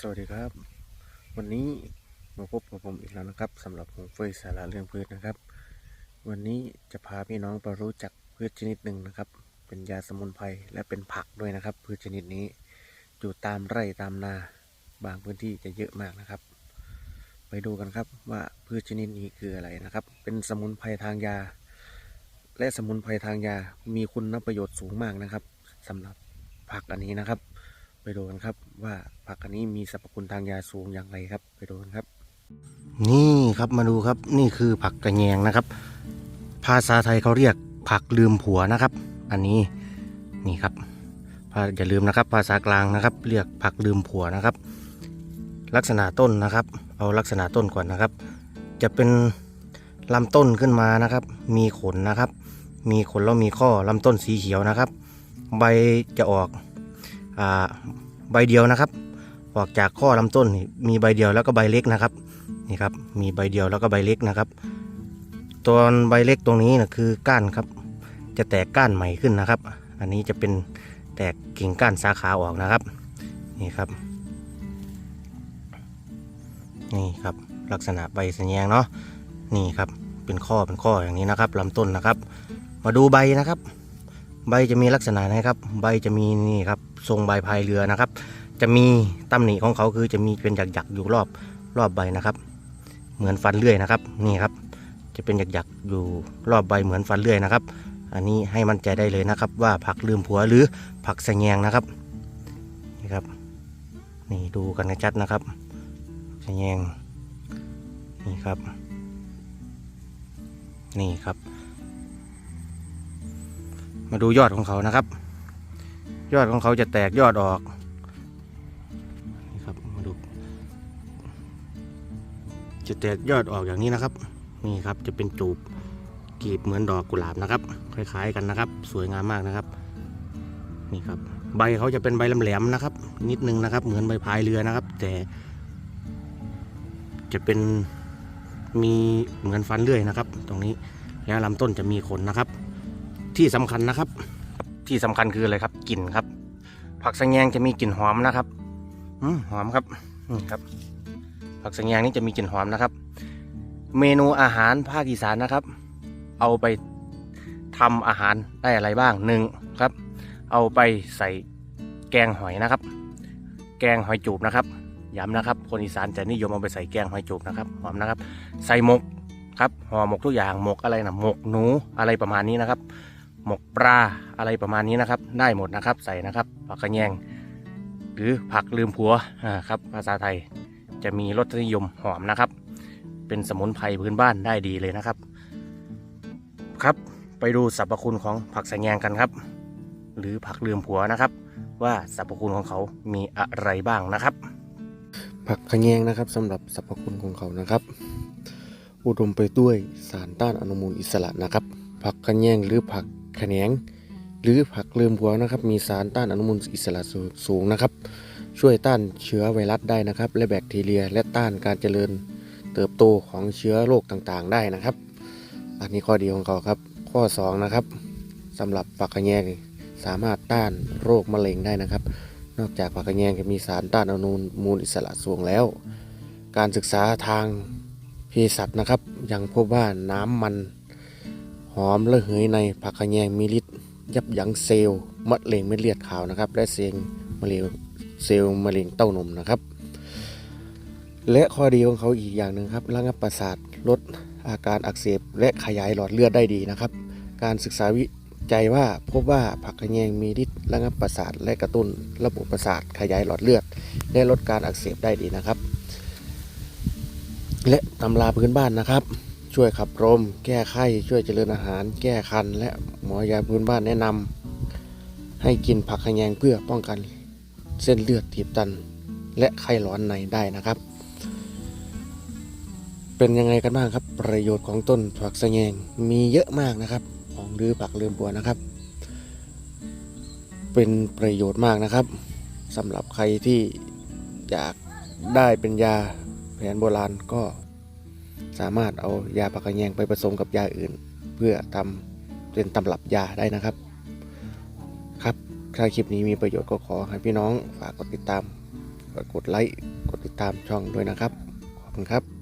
สวัสดีครับ วันนี้มาพบกับผมอีกแล้วนะครับสำหรับผมเฟยสาระเรื่องพืชนะครับ วันนี้จะพาพี่น้องไปรู้จักพืชชนิดหนึ่งนะครับ เป็นยาสมุนไพรและเป็นผักด้วยนะครับ พืชชนิดนี้อยู่ตามไร่ตามนาบางพื้นที่จะเยอะมากนะครับ ไปดูกันครับว่าพืชชนิดนี้คืออะไรนะครับ เป็นสมุนไพรทางยา และสมุนไพรทางยามีคุณประโยชน์สูงมากนะครับสำหรับผักอันนี้นะครับ ไปดูกันครับ ว่าผักอันนี้มีสรรพคุณทางยาสูงอย่างไรครับ ไปดูกันครับ นี่ครับมาดูครับนี่คือผักกระแยงนะครับ ภาษาไทยเขาเรียกผักลืมผัวนะครับ อันนี้นี่ครับอย่าลืมนะครับ ภาษากลางนะครับ เรียกผักลืมผัวนะครับ ลักษณะต้นนะครับ เอาลักษณะต้นก่อนนะครับ จะเป็นลำต้นขึ้นมานะครับ มีขนนะครับ มีขนแล้วมีข้อลำต้นสีเขียวนะครับ ใบจะออกอ่า ใบเดียวนะครับ ออกจากข้อลำต้นมีใบเดียวแล้วก็ใบเล็กนะครับนี่ครับมีใบเดียวแล้วก็ใบเล็กนะครับตัวใบเล็กตรงนี้นะคือก้านครับ จะแตกก้านใหม่ขึ้นนะครับ อันนี้จะเป็นแตกกิ่งก้านสาขาออกนะครับนี่ครับนี่ครับลักษณะใบสัญญงเนาะนี่ครับเป็นข้อเป็นข้ออย่างนี้นะครับลำต้นนะครับ มาดูใบนะครับ ใบจะมีลักษณะนะครับ ใบจะมีนี่ครับทรงใบพายเรือนะครับ จะมีตำหนิของเขาคือจะมีเป็นหยักๆอยู่รอบรอบใบนะครับ เหมือนฟันเลื่อยนะครับนี่ครับ จะเป็นหยักๆอยู่รอบใบเหมือนฟันเลื่อยนะครับ อันนี้ให้มั่นใจได้เลยนะครับ ว่าผักลืมผัวหรือผักสะแยงนะครับนี่ครับ นี่ดูกันชัดนะครับสะแยงนี่ครับ นี่ครับ มาดูยอดของเขานะครับ ยอดของเขาจะแตกยอดออกนี่ครับมาดู จะแตกยอดออกอย่างนี้นะครับ นี่ครับจะเป็นจูบกีบเหมือนดอกกุหลาบนะครับ คล้ายๆกันนะครับ สวยงามมากนะครับ นี่ครับ ใบเขาจะเป็นใบแหลมๆนะครับ นิดนึงนะครับ เหมือนใบพายเรือนะครับ แต่ จะเป็นมีเหมือนฟันเลื่อยนะครับ ตรงนี้แล้วลำต้นจะมีขนนะครับ ที่สำคัญนะครับ ที่สำคัญคืออะไรครับกลิ่นครับ ผักสะแงงจะมีกลิ่นหอมนะครับอืมหอมครับนี่ครับ ผักสะแงงนี่จะมีกลิ่นหอมนะครับ เมนูอาหารภาคอีสานนะครับ เอาไปทำอาหารได้อะไรบ้างหนึ่งครับ เอาไปใส่แกงหอยนะครับ แกงหอยจูบนะครับย้ำนะครับ คนอีสานจะนิยมเอาไปใส่แกงหอยจูบนะครับหอมนะครับ ใส่หมกครับห่อหมกทุกอย่างหมกอะไรนะหมกหนูอะไรประมาณนี้นะครับ หมกปลาอะไรประมาณนี้นะครับ ได้หมดนะครับใส่นะครับผักกระแยง หรือผักลืมผัวอ่าครับภาษาไทยจะมีรสนิยมหอมนะครับ เป็นสมุนไพรพื้นบ้านได้ดีเลยนะครับ ครับไปดูสรรพคุณของผักสะแยงกันครับ หรือผักลืมผัวนะครับ ว่าสรรพคุณของเขามีอะไรบ้างนะครับ ผักขะแยงนะครับสำหรับสรรพคุณของเขานะครับ อุดมไปด้วยสารต้านอนุมูลอิสระนะครับ ผักขะแยงหรือผัก แหนง หรือผักเลืมผัวนะครับ มีสารต้านอนุมูลอิสระสูงนะครับ ช่วยต้านเชื้อไวรัสได้นะครับ และแบคทีเรียและต้านการเจริญเติบโตของเชื้อโรคต่างๆ ได้นะครับ อันนี้ข้อดีของเขาครับ ข้อ 2 นะครับสำหรับผักขะแยงสามารถต้านโรคมะเร็งได้นะครับ นอกจากผักกระแยงจะมีสารต้านอนุมูลอิสระสูงแล้ว การศึกษาทางเภสัชนะครับ ยังพบว่าน้ำมัน หอมระเหยในผักกระแยงมีฤทธิ์ยับยั้งเซลล์มะเร็งเม็ดเลือดขาวนะครับ และเซลล์มะเร็งเซลล์มะเร็งเต้านมนะครับ และข้อดีของเขาอีกอย่างหนึ่งครับระงับประสาทลดอาการอักเสบและขยายหลอดเลือดได้ดีนะครับ การศึกษาวิจัยว่าพบว่าผักกระแยงมีฤทธิ์ระงับประสาทและกระตุ้นระบบประสาทขยายหลอดเลือด และลดการอักเสบได้ดีนะครับ และตำราพื้นบ้านนะครับ ช่วยขับลมแก้ไข้ช่วยเจริญอาหาร แก้คัน และหมอยาพื้นบ้านแนะนำให้กินผักขยงเพื่อป้องกันเส้นเลือดตีบตัน และไข้ร้อนในได้นะครับ เป็นยังไงกันบ้างครับ ประโยชน์ของต้นผักสะแยงมีเยอะมากนะครับ ของหรือผักเลือมบัวนะครับ เป็นประโยชน์มากนะครับสำหรับใครที่อยากได้เป็นยาแผนโบราณก็ สามารถเอายาปากระแยงไปผสมกับยาอื่น เพื่อทำเป็นตำรับยาได้นะครับ ครับถ้าคลิปนี้มีประโยชน์ก็ขอให้พี่น้องฝากกดติดตามกดไลค์กดติดตามช่องด้วยนะครับ ขอบคุณครับ